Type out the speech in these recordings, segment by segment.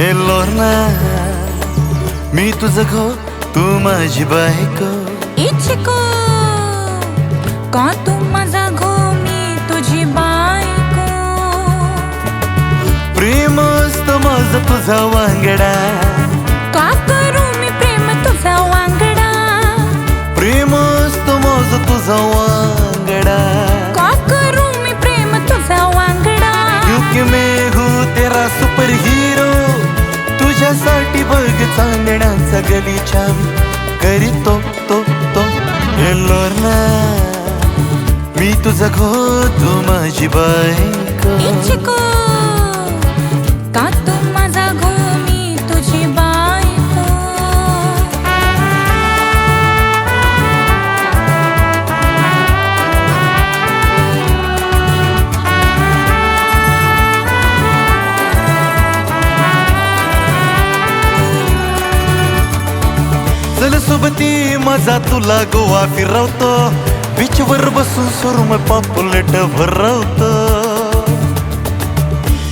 हे लोरना मी तुझं घो तू माझी बायको. इच्छिको का तू माझा घो मी तुझी बायको? प्रेम असतं माझं तुझा वांगडा. मी तुझा घो तू माझी बायको. इच्छिको का तू माझा घो मी तुझी बायको? चल सोबती माझा तुला गोवा फिरवतो. बीचवर बसून सुरम पापुलेट भरवतो.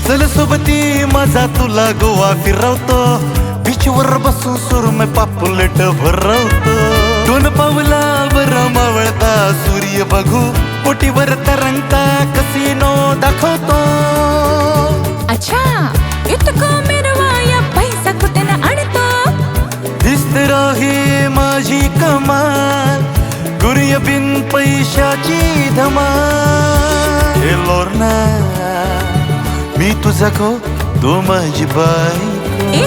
चल सोबती माझा तुला गोवा फिरवतो. बीचवर बसून सुरम पापुलेट भरवतो. दोन पावलावर मावळता सूर्य बघू पोटीवर तरंगता. सूर्य बिन पैशाची धमा हे लोरना मी तुझा खो तू माझी बाई.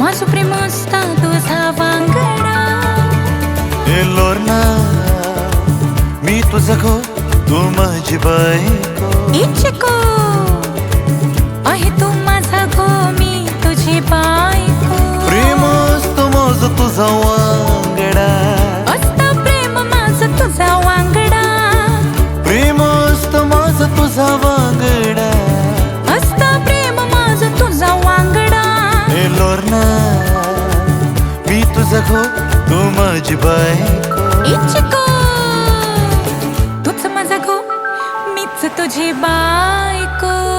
माझं प्रेम असता तुझा वांगडा हे लोरना मी तुझा खो तू माझी बायको इचिको जगो तू माझी बायको. इच्छको तूच गो मीच तुझी बायको.